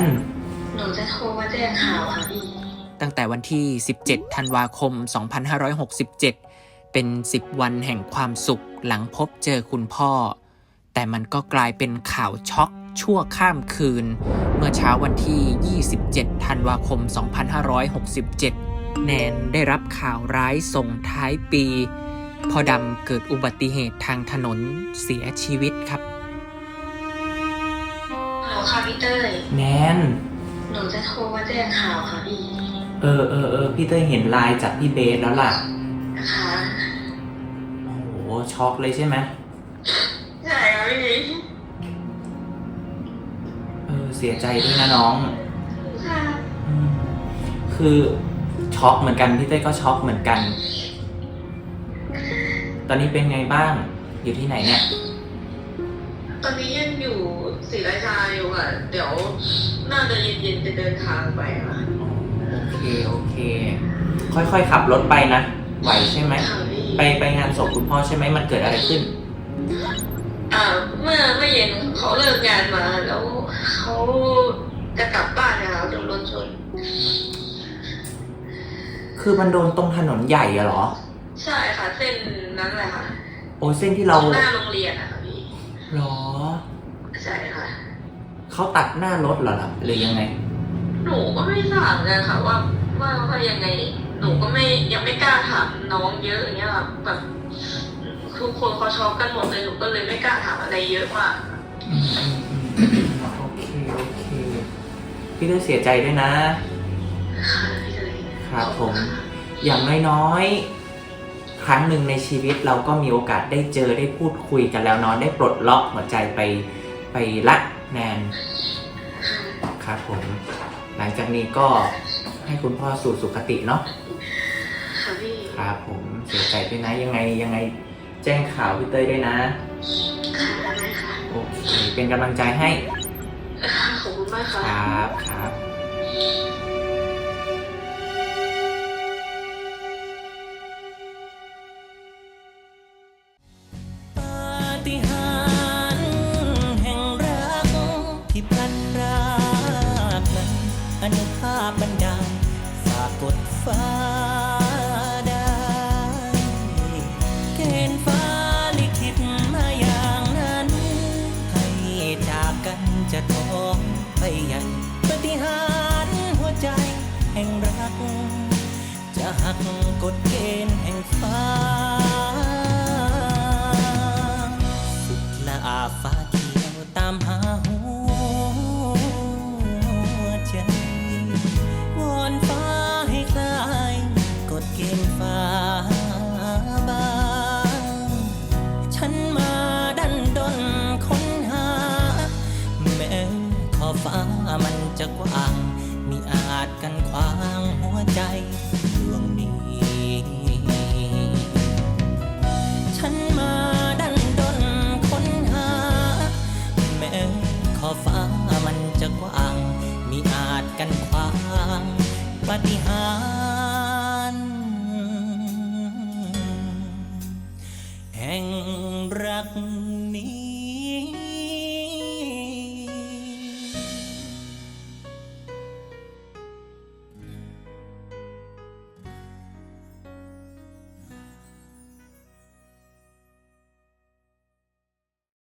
น หนูจะโทรมาแจ้งข่าวค่ะพี่ ตั้งแต่วันที่ 17 ธันวาคม 2567 เป็น 10 วันแห่งความสุขหลังพบเจอคุณพ่อ แต่มันก็กลายเป็นข่าวช็อกชั่วข้ามคืน เมื่อเช้าวันที่ 27 ธันวาคม 2567 แนนได้รับข่าวร้ายส่งท้ายปีพอดำเกิดอุบัติเหตุทางถนนเสียชีวิตครับฮัลโหล ค่ะพี่เต้ย แนน หนูจะโทรมาแจ้งข่าวค่ะพี่ เออเออเออพี่เต้ยเห็นไลน์จากพี่เบสแล้วล่ะค่ะโอ้โหช็อกเลยใช่ไหมใช่ค่ะพี่ เออเสียใจด้วยนะน้อง ค่ะ อืมคือช็อกเหมือนกันพี่เต้ยก็ช็อกเหมือนกัน ตอนนี้เป็นไงบ้าง อยู่ที่ไหนเนี่ย ตอนนี้ยังอยู่ศรีราชาอยู่ค่ะ เดี๋ยวน่าจะเย็นๆจะเดินทางไปค่ะโอเคโอเค ค่อยๆขับรถไปนะไหวใช่ไหมค่ะพี่ไปไปงานศพคุณพ่อใช่ไหมมันเกิดอะไรขึ้น อ่าเมื่อเมื่อเย็นเขาเลิกงานมา แล้วเขาจะกลับบ้านนะคะโดนรถชน คือมันโดนตรงถนนใหญ่อะเหรอ ใช่ค่ะ เส้นนั้นแหละค่ะโอ้เส้นที่เราหน้าโรงเรียนนะคะพี่ หรอ ใช่ค่ะ เขาตัดหน้ารถเหรอล่ะหรือยังไง หนูก็ไม่ทราบเหมือนกันค่ะว่าว่าว่ายังไง หนูก็ไม่ยังไม่กล้าถามน้องเยอะอย่างเงี้ยค่ะแบบทุกคนเขาช็อกกันหมดเลยหนูก็เลยไม่กล้าถามอะไรเยอะมากอืมอืมอืมโอเคโอเคพี่เต้ยเสียใจด้วยนะ ค่ะพี่เลย ครับผม อย่างน้อยๆ ครั้งหนึ่งในชีวิตเราก็มีโอกาสได้เจอได้พูดคุยกันแล้วเนาะได้ปลดล็อกหัวใจไปไปละแนนครับผม หลังจากนี้ก็ให้คุณพ่อสู่สุคติเนาะค่ะพี่ครับผมเสียใจด้วยนะยังไงยังไงแจ้งข่าวพี่เต้ยด้วยนะค่ะได้ค่ะโอเคเป็นกำลังใจให้ค่ะขอบคุณมากคค่ะรับครับ กันจะท้องไปใหญ่ปฏิหารหัวใจแห่งรัก จะหักกฎเกณฑ์แห่งฟ้า ฟ้ามันจะกว้าง มีอาจกันขวางปฏิหาร